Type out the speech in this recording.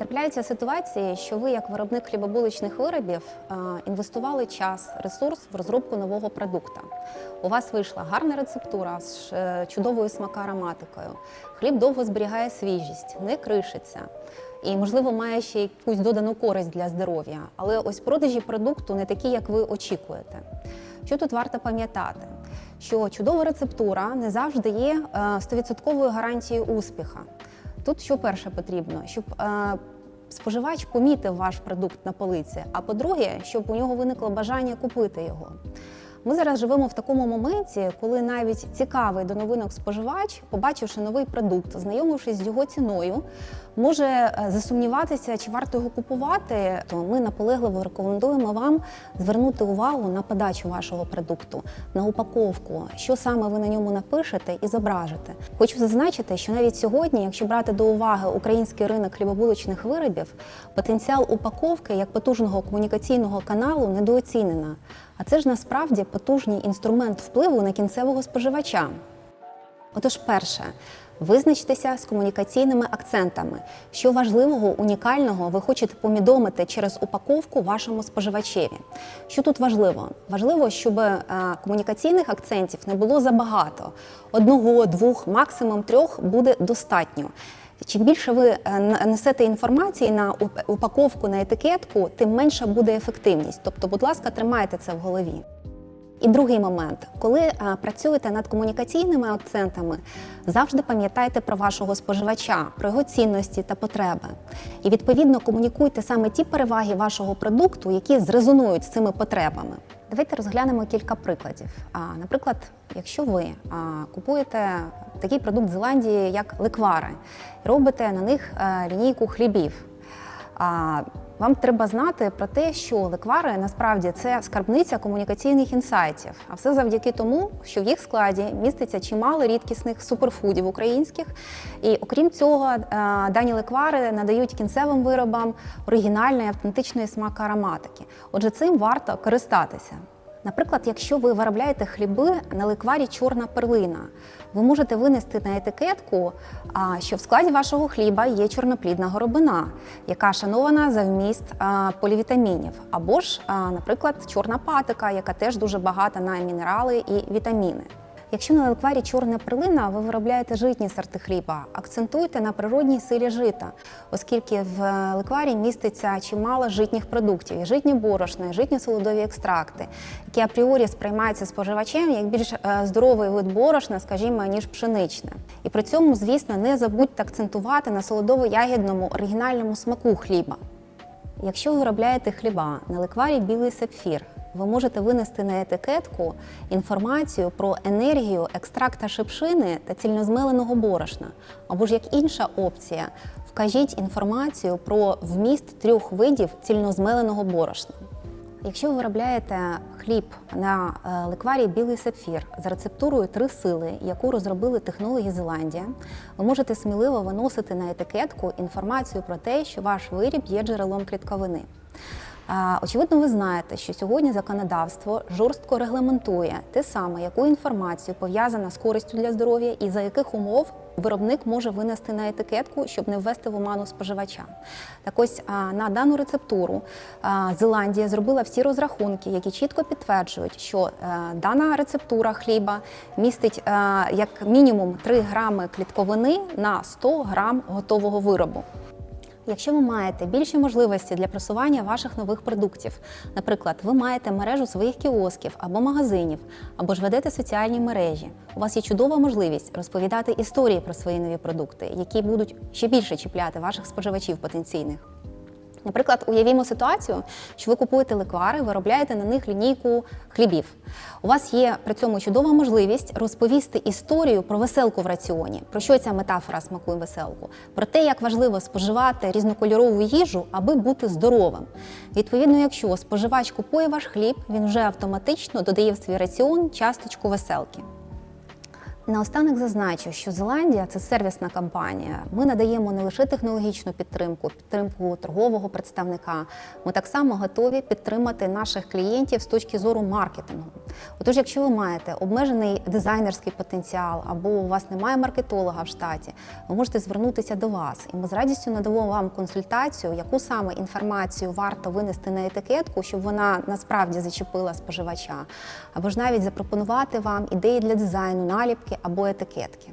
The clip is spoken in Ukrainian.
Трапляються ситуації, що ви, як виробник хлібобуличних виробів, е, інвестували час, ресурс в розробку нового продукту. У вас вийшла гарна рецептура з е, чудовою смакоароматикою. Хліб довго зберігає свіжість, не кришиться. І, можливо, має ще якусь додану користь для здоров'я. Але ось продажі продукту не такі, як ви очікуєте. Що тут варто пам'ятати? Що чудова рецептура не завжди є е, 100% гарантією успіха. Тут що перше потрібно, щоб е, споживач помітив ваш продукт на полиці, а по-друге, щоб у нього виникло бажання купити його. Ми зараз живемо в такому моменті, коли навіть цікавий до новинок споживач, побачивши новий продукт, знайомившись з його ціною, може е, засумніватися, чи варто його купувати. То ми наполегливо рекомендуємо вам звернути увагу на подачу вашого продукту, на упаковку, що саме ви на ньому напишете і зображите. Хочу зазначити, що навіть сьогодні, якщо брати до уваги український ринок хлібобуличних виробів, потенціал упаковки як потужного комунікаційного каналу недооцінено. А це ж насправді потужний інструмент впливу на кінцевого споживача. Отож, перше, визначтеся з комунікаційними акцентами, що важливого, унікального ви хочете повідомити через упаковку вашому споживачеві. Що тут важливо? Важливо, щоб е, комунікаційних акцентів не було забагато. Одного, двох, максимум трьох буде достатньо. Чим більше ви е, несете інформації на упаковку на етикетку, тим менша буде ефективність. Тобто, будь ласка, тримайте це в голові. І другий момент, коли е, працюєте над комунікаційними акцентами, завжди пам'ятайте про вашого споживача, про його цінності та потреби. І відповідно комунікуйте саме ті переваги вашого продукту, які зрезонують з цими потребами. Давайте розглянемо кілька прикладів. А, наприклад, якщо ви а, купуєте такий продукт з Зеландії, як леквари, і робите на них е, лінійку хлібів. А, вам треба знати про те, що леквари насправді це скарбниця комунікаційних інсайтів, а все завдяки тому, що в їх складі міститься чимало рідкісних суперфудів українських. І окрім цього, е, дані леквари надають кінцевим виробам оригінальної автентичної смак ароматики. Отже, цим варто користатися. Наприклад, якщо ви виробляєте хліби на ликварі чорна перлина, ви можете винести на етикетку, що в складі вашого хліба є чорноплідна горобина, яка шанована за вміст полівітамінів, або ж, наприклад, чорна патика, яка теж дуже багата на мінерали і вітаміни. Якщо на лекварі чорна перлина, ви виробляєте житні сорти хліба, акцентуйте на природній силі жита, оскільки в е, лекварі міститься чимало житніх продуктів, житні борошно, і житні солодові екстракти, які апріорі сприймаються споживачем як більш е, здоровий вид борошна, скажімо, ніж пшеничне. І при цьому, звісно, не забудьте акцентувати на солодово-ягідному оригінальному смаку хліба. Якщо виробляєте хліба на лекварі білий сапфір, ви можете винести на етикетку інформацію про енергію екстракта шипшини та цільнозмеленого борошна. Або ж як інша опція, вкажіть інформацію про вміст трьох видів цільнозмеленого борошна. Якщо ви виробляєте хліб на е, лекварі білий сапфір за рецептурою три сили, яку розробили технологи Зеландія, ви можете сміливо виносити на етикетку інформацію про те, що ваш виріб є джерелом клітковини. Очевидно, ви знаєте, що сьогодні законодавство жорстко регламентує те саме, яку інформацію пов'язана з користю для здоров'я і за яких умов виробник може винести на етикетку, щоб не ввести в оману споживача. Так ось на дану рецептуру Зеландія зробила всі розрахунки, які чітко підтверджують, що е, дана рецептура хліба містить е, як мінімум 3 грами клітковини на 100 грам готового виробу. Якщо ви маєте більші можливості для просування ваших нових продуктів, наприклад, ви маєте мережу своїх кіосків або магазинів, або ж ведете соціальні мережі, у вас є чудова можливість розповідати історії про свої нові продукти, які будуть ще більше чіпляти ваших споживачів потенційних. Наприклад, уявімо ситуацію, що ви купуєте леквари, виробляєте на них лінійку хлібів. У вас є при цьому чудова можливість розповісти історію про веселку в раціоні. Про що ця метафора смакує веселку? Про те, як важливо споживати різнокольорову їжу, аби бути здоровим. Відповідно, якщо споживач купує ваш хліб, він вже автоматично додає в свій раціон часточку веселки. Наостанок зазначу, що Зеландія це сервісна компанія. Ми надаємо не лише технологічну підтримку, підтримку торгового представника. Ми так само готові підтримати наших клієнтів з точки зору маркетингу. Отож, якщо ви маєте обмежений дизайнерський потенціал або у вас немає маркетолога в штаті, ви можете звернутися до вас, і ми з радістю надамо вам консультацію, яку саме інформацію варто винести на етикетку, щоб вона насправді зачепила споживача, або ж навіть запропонувати вам ідеї для дизайну, наліпки або етикетки.